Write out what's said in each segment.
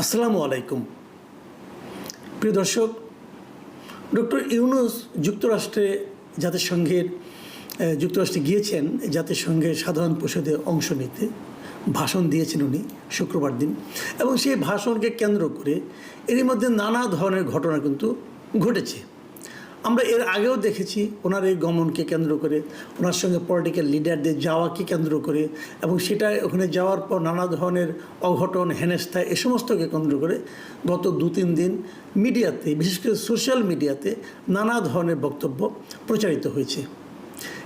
আসসালামু আলাইকুম। প্রিয় দর্শক, ডক্টর ইউনুস যুক্তরাষ্ট্রে জাতিসংঘের যুক্তরাষ্ট্রে গিয়েছেন, জাতিসংঘের সাধারণ পরিষদে অংশ নিতে। ভাষণ দিয়েছেন উনি শুক্রবার দিন। এবং সেই ভাষণকে কেন্দ্র করে এরই মধ্যে নানা ধরনের ঘটনা কিন্তু ঘটেছে। আমরা এর আগেও দেখেছি ওনার এই গমনকে কেন্দ্র করে, ওনার সঙ্গে পলিটিক্যাল লিডারদের যাওয়াকে কেন্দ্র করে এবং সেটা ওখানে যাওয়ার পর নানা ধরনের অঘটন, হেনস্থা এ সমস্তকে কেন্দ্র করে গত দু তিন দিন মিডিয়াতে, বিশেষ করে সোশ্যাল মিডিয়াতে নানা ধরনের বক্তব্য প্রচারিত হয়েছে।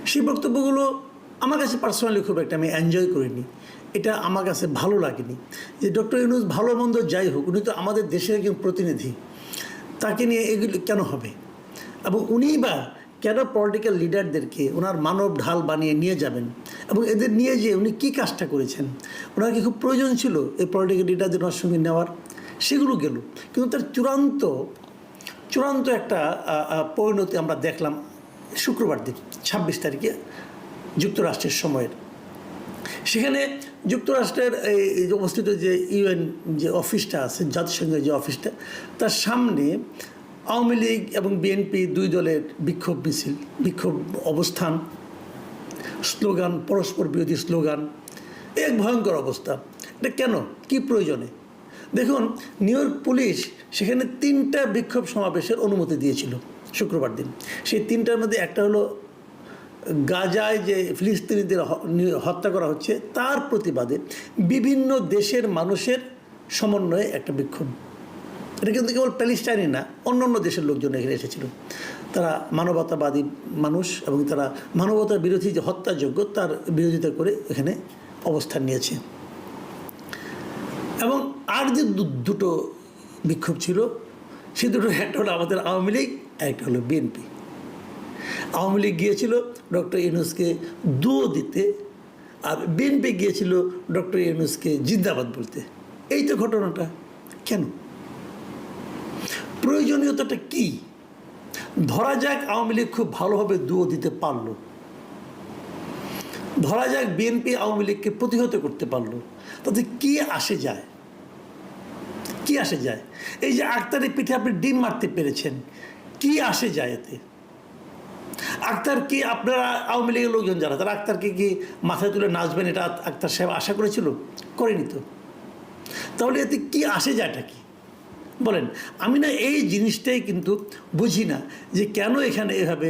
সেই বক্তব্যগুলো আমার কাছে পার্সোনালি খুব একটা আমি এনজয় করিনি। এটা আমার কাছে ভালো লাগেনি। যে ডক্টর ইউনুস ভালো মন্দ যাই হোক, উনি তো আমাদের দেশের একজন প্রতিনিধি। তাকে নিয়ে এগুলি কেন হবে? এবং উনিই বা কেন পলিটিক্যাল লিডারদেরকে ওনার মানব ঢাল বানিয়ে নিয়ে যাবেন এবং এদের নিয়ে যেয়ে উনি কী কাজটা করেছেন? ওনার কি খুব প্রয়োজন ছিল এই পলিটিক্যাল লিডারদের ওনার সঙ্গে নেওয়ার? সেগুলো গেল। কিন্তু তার চূড়ান্ত চূড়ান্ত একটা পরিণতি আমরা দেখলাম শুক্রবার দিন, ছাব্বিশ তারিখে যুক্তরাষ্ট্রের সময়ের। সেখানে যুক্তরাষ্ট্রের এই অবস্থিত যে ইউএন যে অফিসটা আছে, জাতিসংঘের যে অফিসটা, তার সামনে আওয়ামী লীগ এবং বিএনপি দুই দলের বিক্ষোভ মিছিল, বিক্ষোভ অবস্থান, স্লোগান, পরস্পর বিরোধী স্লোগান। এক ভয়ঙ্কর অবস্থা। এটা কেন? কি প্রয়োজনে? দেখুন, নিউ ইয়র্ক পুলিশ সেখানে তিনটা বিক্ষোভ সমাবেশের অনুমতি দিয়েছিল শুক্রবার দিন। সেই তিনটার মধ্যে একটা হলো গাজায় যে ফিলিস্তিনিদের হত্যা করা হচ্ছে, তার প্রতিবাদে বিভিন্ন দেশের মানুষের সমন্বয়ে একটা বিক্ষোভ। এটা কিন্তু কেবল প্যালেস্টাইনই না, অন্য অন্য দেশের লোকজন এখানে এসেছিল। তারা মানবতাবাদী মানুষ এবং তারা মানবতার বিরোধী যে হত্যাযোগ্য তার বিরোধিতা করে এখানে অবস্থান নিয়েছে। এবং আর যে দুটো বিক্ষোভ ছিল, সে দুটো একটা হলো আমাদের আওয়ামী লীগ একটা হলো বিএনপি। আওয়ামী লীগ গিয়েছিল ডক্টর ইউনুসকে দুও দিতে, আর বিএনপি গিয়েছিল ডক্টর ইউনুসকে জিন্দাবাদ বলতে। এই তো ঘটনাটা। কেন? প্রয়োজনীয়তাটা কি? ধরা যাক আওয়ামী লীগ খুব ভালোভাবে দুও দিতে পারল। ধরা যাক বিএনপি আওয়ামী লীগকে প্রতিহত করতে পারল। তাতে কি আসে যায়? কি আসে যায়? এই যে আক্তারের পিঠে আপনি ডিম মারতে পেরেছেন, কি আসে যায় এতে? আক্তার কি আপনারা আওয়ামী লীগের লোকজন যারা, তারা আক্তারকে কি মাথায় তুলে নাচবেন এটা আক্তার সাহেব আশা করেছিল? করেনি তো। তাহলে এতে কি আসে যায়টা কি? বলেন, আমি না এই জিনিসটাই কিন্তু বুঝি না যে কেন এখানে এভাবে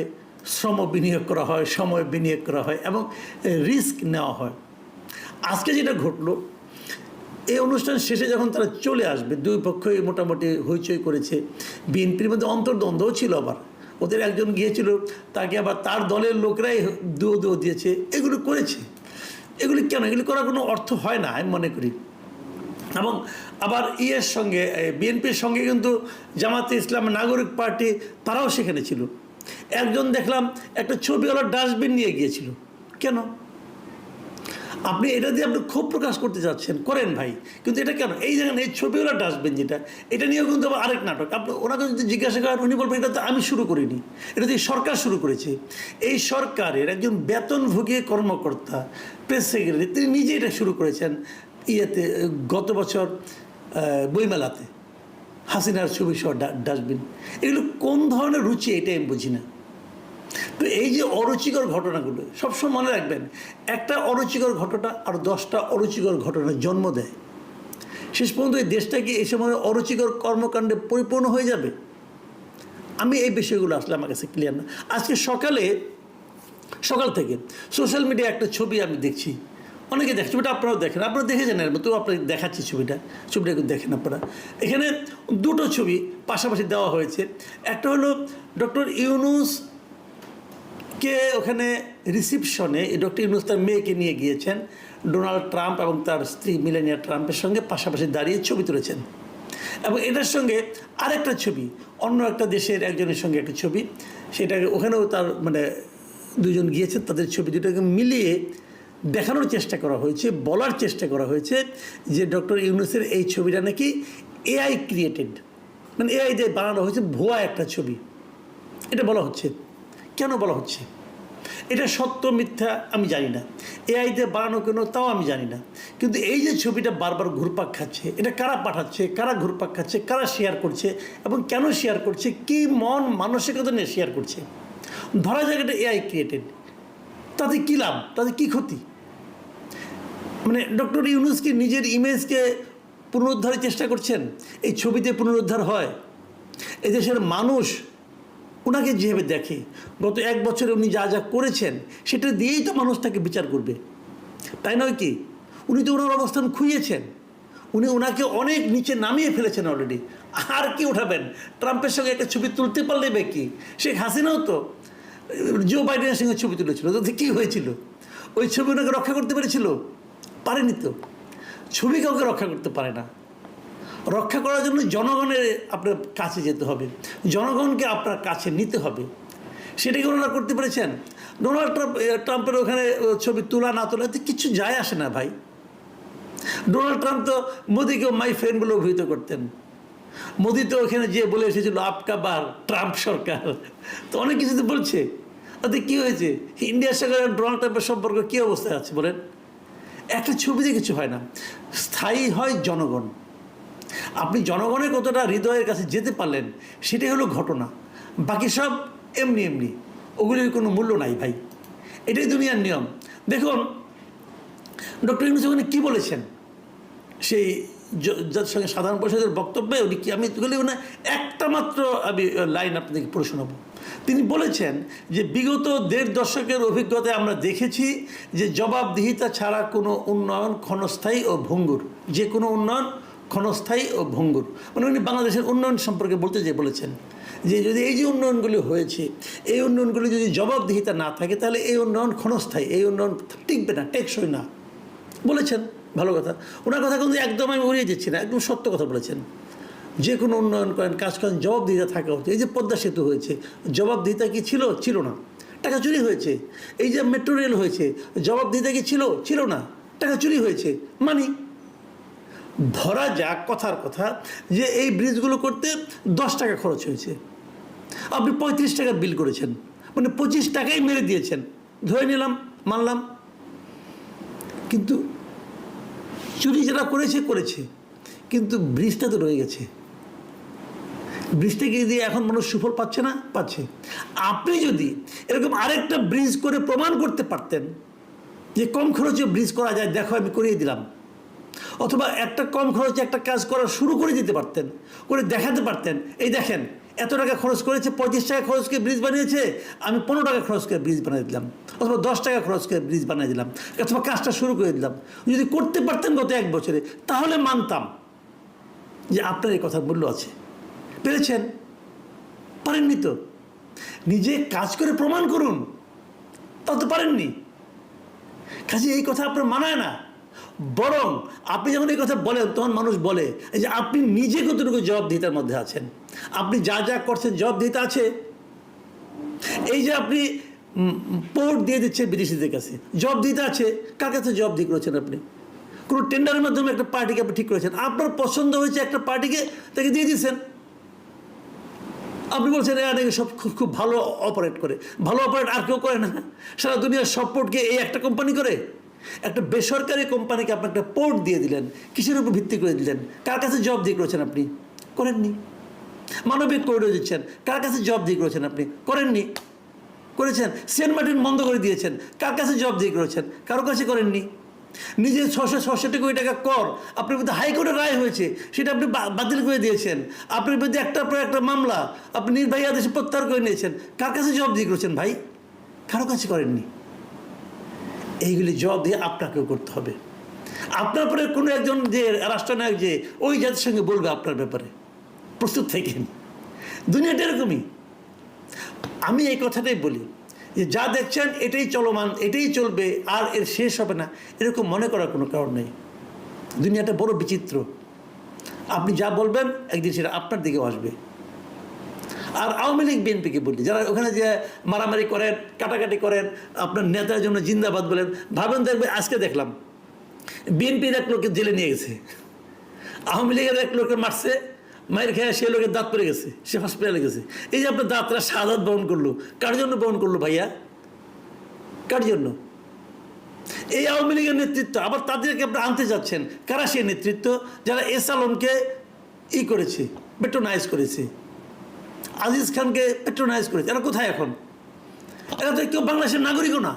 শ্রম বিনিয়োগ করা হয়, সময় বিনিয়োগ করা হয় এবং রিস্ক নেওয়া হয়। আজকে যেটা ঘটলো, এই অনুষ্ঠান শেষে যখন তারা চলে আসবে, দুই পক্ষই মোটামুটি হইচই করেছে। বিএনপির মধ্যে অন্তর্দ্বন্দ্বও ছিল আবার। ওদের একজন গিয়েছিল, তাকে আবার তার দলের লোকরাই দুও দুও দিয়েছে। এগুলো করেছে। এগুলি কেন? এগুলি করার কোনো অর্থ হয় না, আমি মনে করি। এবং আবার ইয়ের সঙ্গে বিএনপির সঙ্গে কিন্তু জামাতে ইসলাম নাগরিক পার্টি তারাও সেখানে ছিল। একজন দেখলাম একটা ছবিওয়ালা ডাস্টবিন নিয়ে গিয়েছিল। কেন? আপনি এটা দিয়ে আপনি ক্ষোভ প্রকাশ করতে যাচ্ছেন। করেন ভাই, কিন্তু এটা কেন? এই জায়গায় এই ছবিওয়ালা ডাস্টবিন যেটা, এটা নিয়েও কিন্তু আবার আরেক নাটক। আপনি, ওনাকে যদি জিজ্ঞাসা করেন, উনি বলবেন, এটা তো আমি শুরু করিনি। এটা তো সরকার শুরু করেছে। এই সরকারের একজন বেতনভোগী কর্মকর্তা, প্রেস সেক্রেটারি, তিনি নিজে এটা শুরু করেছেন। ইয়েতে, গত বছর বইমেলাতে, হাসিনার ছবি সহ ডাস্টবিন। এগুলো কোন ধরনের রুচি এটা আমি বুঝি না। তো এই যে অরুচিকর ঘটনাগুলো, সবসময় মনে রাখবেন, একটা অরুচিকর ঘটনা আর দশটা অরুচিকর ঘটনার জন্ম দেয়। শেষ পর্যন্ত এই দেশটা কি এই সময় অরুচিকর কর্মকাণ্ডে পরিপূর্ণ হয়ে যাবে? আমি এই বিষয়গুলো আসলে আমার কাছে ক্লিয়ার না। আজকে সকালে, সকাল থেকে সোশ্যাল মিডিয়ায় একটা ছবি আমি দেখছি। অনেকে দেখে, ছবিটা আপনারাও দেখেন। আপনারা দেখেছেন এর মতো আপনাকে দেখাচ্ছি ছবিটা। ছবিটা একটু দেখেন আপনারা। এখানে দুটো ছবি পাশাপাশি দেওয়া হয়েছে। একটা হলো ডক্টর ইউনুস কে ওখানে রিসিপশনে ডক্টর ইউনুস তার মেয়েকে নিয়ে গিয়েছেন, ডোনাল্ড ট্রাম্প এবং তার স্ত্রী মিলেনিয়া ট্রাম্পের সঙ্গে পাশাপাশি দাঁড়িয়ে ছবি তুলেছেন। এবং এটার সঙ্গে আরেকটা ছবি, অন্য একটা দেশের একজনের সঙ্গে একটা ছবি, সেটাকে ওখানেও তার মানে দুজন গিয়েছেন, তাদের ছবি দুটোকে মিলিয়ে দেখানোর চেষ্টা করা হয়েছে, বলার চেষ্টা করা হয়েছে যে ডক্টর ইউনুসের এই ছবিটা নাকি এআই ক্রিয়েটেড মানে এআই দিয়ে বানানো হয়েছে, ভুয়া একটা ছবি। এটা বলা হচ্ছে। কেন বলা হচ্ছে? এটা সত্য, মিথ্যা আমি জানি না। এআই দিয়ে বানানো কেন, তাও আমি জানি না। কিন্তু এই যে ছবিটা বারবার ঘুরপাক খাচ্ছে, এটা কারা পাঠাচ্ছে, কারা ঘুরপাক খাচ্ছে, কারা শেয়ার করছে, এবং কেন শেয়ার করছে, কি মন মানসিকতা নিয়ে শেয়ার করছে? ধরা যাক এটা এআই ক্রিয়েটেড তাতে কী লাভ? তাতে কী ক্ষতি? মানে ডক্টর ইউনুস কি নিজের ইমেজকে পুনরুদ্ধারের চেষ্টা করছেন? এই ছবিতে পুনরুদ্ধার হয়। এদেশের মানুষ ওনাকে যেভাবে দেখে, গত এক বছরে উনি যা যা করেছেন, সেটা দিয়েই তো মানুষ তাকে বিচার করবে। তাই নয় কি? উনি তো ওনার অবস্থান খুইয়েছেন। উনি ওনাকে অনেক নিচে নামিয়ে ফেলেছেন অলরেডি আর কি উঠাবেন? ট্রাম্পের সঙ্গে একটা ছবি তুলতে পারলে বা কি? শেখ হাসিনাও তো। জো বাইডেনের সঙ্গে ছবি তুলেছিল। তাতে কী হয়েছিল? ওই ছবি ওনাকে রক্ষা করতে পেরেছিল? পারেনি তো। ছবি কাউকে রক্ষা করতে পারে না। রক্ষা করার জন্য জনগণের আপনার কাছে যেতে হবে। জনগণকে আপনার কাছে নিতে হবে। সেটাকে ওনারা করতে পেরেছেন? ডোনাল্ড ট্রাম্প ট্রাম্পের ওখানে ছবি তোলা না তোলা কিছু যায় আসে না ভাই। ডোনাল্ড ট্রাম্প তো মোদিকেও মাই ফ্রেন্ড বলে অভিহিত করতেন। মোদি তো ওখানে যে বলে এসেছিল, আপকা বার, ট্রাম্প সরকার। তো অনেক কিছু তো বলছে। তাতে কী হয়েছে? ইন্ডিয়ার সঙ্গে ডোনাল্ড ট্রাম্পের সম্পর্ক কী অবস্থায় আছে বলেন? একটা ছবিতে কিছু হয় না। স্থায়ী হয় জনগণ। আপনি জনগণের কতটা হৃদয়ের কাছে যেতে পারলেন, সেটাই হলো ঘটনা। বাকি সব এমনি এমনি। ওগুলির কোনো মূল্য নাই ভাই। এটাই দুনিয়ার নিয়ম। দেখুন, ডক্টর ইউনুস ওখানে কী বলেছেন? সেই যার সঙ্গে সাধারণ পরিষদের বক্তব্যে উনি কি, আমি বলি না একটা মাত্র আমি লাইন আপনাদেরকে পড়ে শোনাবো। তিনি বলেছেন যে বিগত দেড় দশকের অভিজ্ঞতায় আমরা দেখেছি যে জবাবদিহিতা ছাড়া কোনো উন্নয়ন ক্ষণস্থায়ী ও ভঙ্গুর, যে কোনো উন্নয়ন ক্ষণস্থায়ী ও ভঙ্গুর। মানে উনি বাংলাদেশের উন্নয়ন সম্পর্কে বলতে যে বলেছেন যে যদি এই যে উন্নয়নগুলি হয়েছে, এই উন্নয়নগুলি যদি জবাবদিহিতা না থাকে, তাহলে এই উন্নয়ন ক্ষণস্থায়ী, এই উন্নয়ন টিকবে না, টেকসই না। বলেছেন, ভালো কথা। ওনার কথা কিন্তু একদম আমি উড়িয়ে দিচ্ছি না, একদম সত্য কথা বলেছেন। যে কোনো উন্নয়ন করেন, কাজ করেন, জবাবদিহিতা থাকা উচিত। এই যে পদ্মা সেতু হয়েছে, জবাবদিহিতা কি ছিল? ছিল না। টাকা চুরি হয়েছে। এই যে মেট্রো রেল হয়েছে, জবাবদিহিতা কি ছিল? ছিল না। টাকা চুরি হয়েছে। মানি। ধরা যাক কথার কথা যে এই ব্রিজগুলো করতে দশ টাকা খরচ হয়েছে। আপনি পঁয়ত্রিশ টাকা বিল করেছেন। মানে পঁচিশ টাকাই মেরে দিয়েছেন। ধরে নিলাম, মানলাম। কিন্তু চুরি যারা করেছে করেছে। কিন্তু ব্রিজটা তো রয়ে গেছে। ব্রিজটাকে দিয়ে এখন মানুষ সুফল পাচ্ছে না? পাচ্ছে। আপনি যদি এরকম আরেকটা ব্রিজ করে প্রমাণ করতে পারতেন যে কম খরচে ব্রিজ করা যায়, দেখো আমি করিয়ে দিলাম। অথবা একটা কম খরচে একটা কাজ করা শুরু করে দিতে পারতেন, করে দেখাতে পারতেন, এই দেখেন, এত টাকা খরচ করেছে, পঁয়ত্রিশ টাকা খরচ করে ব্রিজ বানিয়েছে, আমি পনেরো টাকা খরচ করে ব্রিজ বানিয়ে দিলাম, অথবা দশ টাকা খরচ করে ব্রিজ বানিয়ে দিলাম, অথবা কাজটা শুরু করে দিলাম। যদি করতে পারতেন গত এক বছরে, তাহলে মানতাম যে আপনার এই কথার মূল্য আছে। পেরেছেন? পারেননি তো। নিজে কাজ করে প্রমাণ করুন। তা তো পারেননি। কাজে এই কথা আপনার মানায় না। বরং আপনি যখন এই কথা বলেন, তখন মানুষ বলে যে আপনি নিজে কতটুকু জবাবদিহিতার মধ্যে আছেন? আপনি যা যা করছেন জবাবদিহিতা আছে? এই যে আপনি পোর্ট দিয়ে দিচ্ছেন বিদেশিদের কাছে, জবাবদিহিতা আছে? কার কাছে জবাবদিহি করেছেন আপনি? কোনো টেন্ডারের মাধ্যমে একটা পার্টিকে আপনি ঠিক করেছেন। আপনার পছন্দ হয়েছে একটা পার্টিকে, তাকে দিয়ে দিয়েছেন। আপনি বলছেন, এরা নাকি সব খুব খুব ভালো অপারেট করে। ভালো অপারেট আর কেউ করে না। সারা দুনিয়ার সব পোর্টকে এই একটা কোম্পানি করে? একটা বেসরকারি কোম্পানিকে আপনি একটা পোর্ট দিয়ে দিলেন, কিসের উপর ভিত্তি করে দিলেন? কার কাছে জব দিয়ে করেছেন আপনি? করেননি। মানবিক করিডোর দিচ্ছেন, কার কাছে জব দিয়ে করেছেন আপনি? করেননি। করেছেন। সেন্ট মার্টিন বন্ধ করে দিয়েছেন, কার কাছে জব দিয়ে করেছেন? কারও কাছে করেননি। নিজের ছশো ছষট্টি কোটি টাকা কর, আপনার বিরুদ্ধে হাইকোর্টের রায় হয়েছে, সেটা আপনি বাতিল করে দিয়েছেন। আপনার বিরুদ্ধে একটার পর একটা মামলা, আপনি নির্বাহী আদেশে প্রত্যাহার করে নিয়েছেন। কার কাছে জবাব দিয়ে করেছেন ভাই? কারও কাছে করেননি। এইগুলি জবাব দিয়ে আপনাকেও করতে হবে। আপনার পরে কোনো একজন যে রাষ্ট্রনায়ক যে ওই জাতির সঙ্গে বলবে আপনার ব্যাপারে, প্রস্তুত থাকেন। দুনিয়াটা এরকমই। আমি এই কথাটাই বলি যে যা দেখছেন এটাই চলমান, এটাই চলবে, আর এর শেষ হবে না, এরকম মনে করার কোনো কারণ নেই। দুনিয়াটা বড় বিচিত্র। আপনি যা বলবেন, একদিন সেটা আপনার দিকেও আসবে। আর আওয়ামী লীগ বিএনপিকে বলি, যারা ওখানে যে মারামারি করেন, কাটাকাটি করেন, আপনার নেতার জন্য জিন্দাবাদ বলেন, ভাবেন দেখবে আজকে দেখলাম। বিএনপির এক লোককে জেলে নিয়ে গেছে। আওয়ামী লীগের এক লোককে মারছে। মায়ের খেয়ে সে লোকের দাঁত পড়ে গেছে, সে হসপিটালে গেছে। এই যে আপনার দাঁতরা সাদাত বহন করল, কার জন্য বহন করল ভাইয়া? কার জন্য? এই আওয়ামী লীগের নেতৃত্ব, আবার তাদেরকে আপনি আনতে যাচ্ছেন, কারা সেই নেতৃত্ব? যারা এস আলমকে ই করেছে পেট্রোনাইজ করেছে। আজিজ খানকে পেট্রোনাইজ করেছে। এরা কোথায় এখন? এরা তো কেউ বাংলাদেশের নাগরিকও না।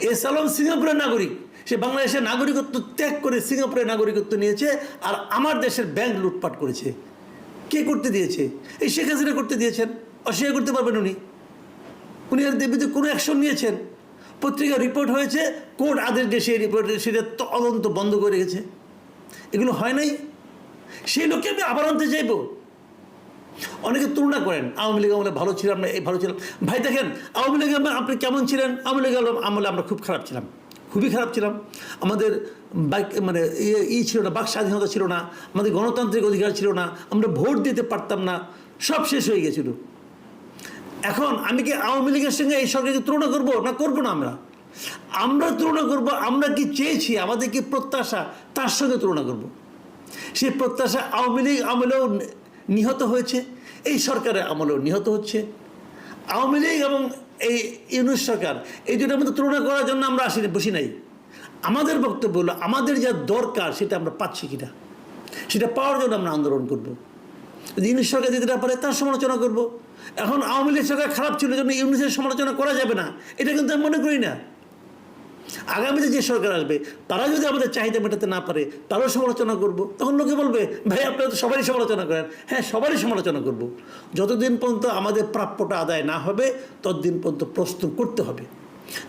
এস আলম সিঙ্গাপুরের নাগরিক। সে বাংলাদেশের নাগরিকত্ব ত্যাগ করে সিঙ্গাপুরের নাগরিকত্ব নিয়েছে আর আমার দেশের ব্যাংক লুটপাট করেছে। কে করতে দিয়েছে? এই শেখ হাসিনা করতে দিয়েছেন। অস্বীকার করতে পারবেন উনি। উনি এর বিরুদ্ধে কোনো অ্যাকশন নিয়েছেন। পত্রিকা রিপোর্ট হয়েছে, কোর্ট আদেশ দিয়ে সেই রিপোর্ট সেটা তদন্ত বন্ধ করে রেখেছে। এগুলো হয় নাই? সেই লোককে আমি আবার আনতে চাইব। অনেকে তুলনা করেন, আওয়ামী লীগ আমলে ভালো ছিলাম না, এই ভালো ছিলাম। ভাই দেখেন, আওয়ামী লীগ আপনি কেমন ছিলেন? আওয়ামী লীগ আমলে আমরা খুব খারাপ ছিলাম। খুবই খারাপ ছিলাম। আমাদের বাইক মানে ই ছিল না, বাক স্বাধীনতা ছিল না, আমাদের গণতান্ত্রিক অধিকার ছিল না, আমরা ভোট দিতে পারতাম না, সব শেষ হয়ে গেছিল। এখন আমি কি আওয়ামী লীগের সঙ্গে এই সরকারকে তুলনা করব না করব না আমরা? আমরা তুলনা করব, আমরা কি চেয়েছি আমাদের কি প্রত্যাশা, তার সঙ্গে তুলনা করব। সেই প্রত্যাশা আওয়ামী লীগ আমলেও নিহত হয়েছে, এই সরকারের আমলেও নিহত হচ্ছে। আওয়ামী লীগ এবং এই ইউনুস সরকার, এই দুটার মধ্যে তুলনা করার জন্য আমরা আসি, বসি নাই। আমাদের বক্তব্য হলো, আমাদের যা দরকার সেটা আমরা পাচ্ছি কিনা? সেটা পাওয়ার জন্য আমরা আন্দোলন করব। ইউনুস সরকার যেটা পারে, তার সমালোচনা করব। এখন আওয়ামী লীগ সরকার খারাপ ছিল জন্য ইউনুসের সমালোচনা করা যাবে না। এটা কিন্তু আমি মনে করি না। আগামীতে যে সরকার আসবে, তারা যদি আমাদের চাহিদা মেটাতে না পারে, তারও সমালোচনা করব। তখন লোকে বলবে, ভাই, আপনারা তো সবারই সমালোচনা করেন। হ্যাঁ সবারই সমালোচনা করব। যতদিন পর্যন্ত আমাদের প্রাপ্যটা আদায় না হবে, ততদিন পর্যন্ত প্রস্তুত করতে হবে।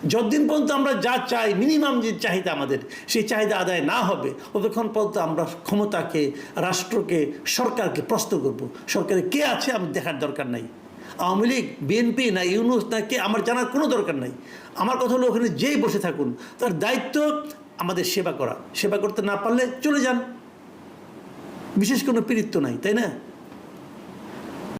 যতদিন পর্যন্ত আমরা যা চাই, মিনিমাম যে চাহিদা আমাদের, সেই চাহিদা আদায় না হবে, ততক্ষণ পর্যন্ত আমরা ক্ষমতাকে, রাষ্ট্রকে, সরকারকে প্রশ্ন করব। সরকারে কে আছে আমি দেখার দরকার নাই। আওয়ামী লীগ, বিএনপি না ইউনুস, না কে, আমার জানার কোনো দরকার নাই। আমার কথা হলো ওখানে যেই বসে থাকুন, তার দায়িত্ব আমাদের সেবা করা। সেবা করতে না পারলে চলে যান। বিশেষ কোনো পীড়িত নাই, তাই না?